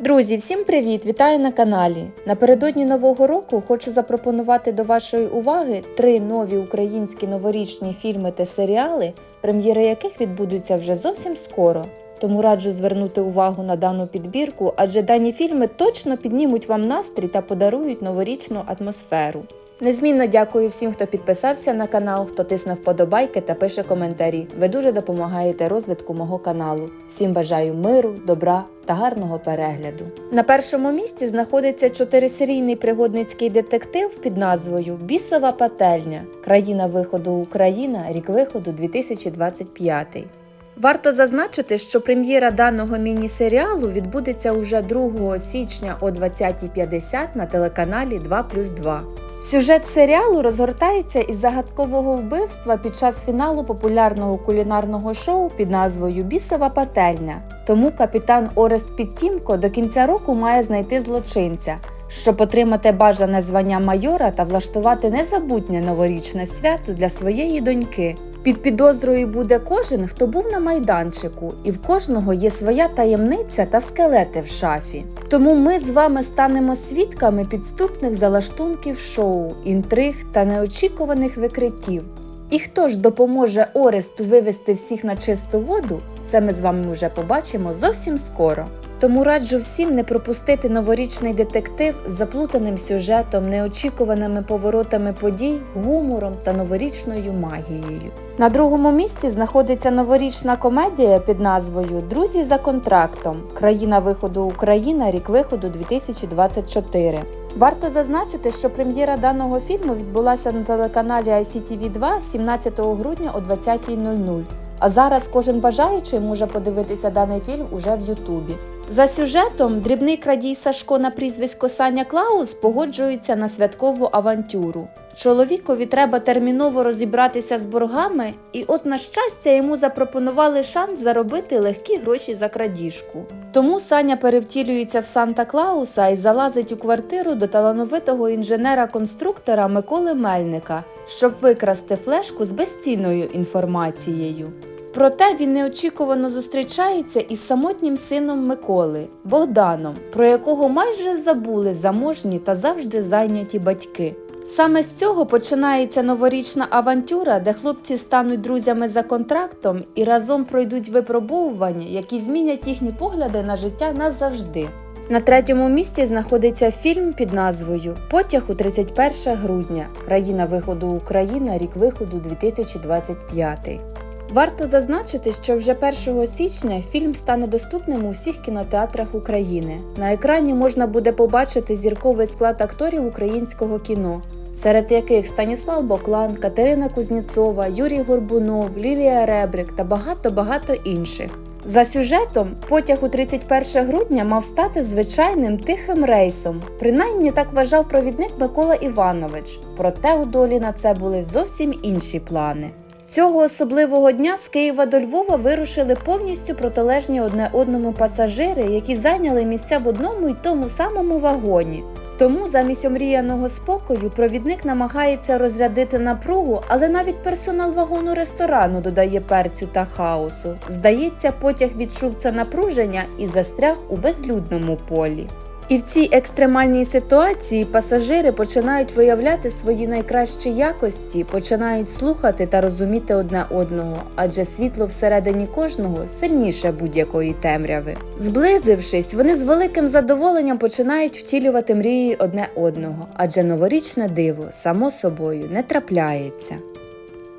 Друзі, всім привіт! Вітаю на каналі. Напередодні нового року хочу запропонувати до вашої уваги три нові українські новорічні фільми та серіали, прем'єри яких відбудуться вже зовсім скоро. Тому раджу звернути увагу на дану підбірку, адже дані фільми точно піднімуть вам настрій та подарують новорічну атмосферу. Незмінно дякую всім, хто підписався на канал, хто тисне вподобайки та пише коментарі. Ви дуже допомагаєте розвитку мого каналу. Всім бажаю миру, добра та гарного перегляду. На першому місці знаходиться чотирисерійний пригодницький детектив під назвою Бісова пательня. Країна виходу Україна, рік виходу 2025. Варто зазначити, що прем'єра даного міні-серіалу відбудеться уже 2 січня о 20.50 на телеканалі 2 плюс 2. Сюжет серіалу розгортається із загадкового вбивства під час фіналу популярного кулінарного шоу під назвою Бісова пательня. Тому капітан Орест Підтімко до кінця року має знайти злочинця, щоб отримати бажане звання майора та влаштувати незабутнє новорічне свято для своєї доньки. Під підозрою буде кожен, хто був на майданчику, і в кожного є своя таємниця та скелети в шафі. Тому ми з вами станемо свідками підступних залаштунків шоу, інтриг та неочікуваних викриттів. І хто ж допоможе Оресту вивести всіх на чисту воду, це ми з вами вже побачимо зовсім скоро. Тому раджу всім не пропустити новорічний детектив з заплутаним сюжетом, неочікуваними поворотами подій, гумором та новорічною магією. На другому місці знаходиться новорічна комедія під назвою Друзі за контрактом. Країна виходу Україна, рік виходу 2024. Варто зазначити, що прем'єра даного фільму відбулася на телеканалі ICTV 2 17 грудня о 20.00. А зараз кожен бажаючий може подивитися даний фільм уже в Ютубі. За сюжетом дрібний крадій Сашко на прізвисько Саня Клаус погоджується на святкову авантюру. Чоловікові треба терміново розібратися з боргами, і от на щастя йому запропонували шанс заробити легкі гроші за крадіжку. Тому Саня перевтілюється в Санта Клауса і залазить у квартиру до талановитого інженера-конструктора Миколи Мельника, щоб викрасти флешку з безцінною інформацією. Проте він неочікувано зустрічається із самотнім сином Миколи Богданом, про якого майже забули заможні та завжди зайняті батьки. Саме з цього починається новорічна авантюра, де хлопці стануть друзями за контрактом і разом пройдуть випробовування, які змінять їхні погляди на життя назавжди. На третьому місці знаходиться фільм під назвою Потяг у 31 грудня. Країна виходу Україна, рік виходу 2025. Варто зазначити, що вже 1 січня фільм стане доступним у всіх кінотеатрах України. На екрані можна буде побачити зірковий склад акторів українського кіно, серед яких Станіслав Боклан, Катерина Кузнєцова, Юрій Горбунов, Лілія Ребрик та багато-багато інших. За сюжетом, потяг у 31 грудня мав стати звичайним тихим рейсом. Принаймні так вважав провідник Микола Іванович. Проте у долі на це були зовсім інші плани. Цього особливого дня з Києва до Львова вирушили повністю протилежні одне одному пасажири, які зайняли місця в одному й тому самому вагоні. Тому замість омріяного спокою провідник намагається розрядити напругу, але навіть персонал вагону ресторану додає перцю та хаосу. Здається, потяг відчув це напруження і застряг у безлюдному полі. І в цій екстремальній ситуації пасажири починають виявляти свої найкращі якості, починають слухати та розуміти одне одного, адже світло всередині кожного сильніше будь-якої темряви. Зблизившись, вони з великим задоволенням починають втілювати мрії одне одного, адже новорічне диво само собою не трапляється.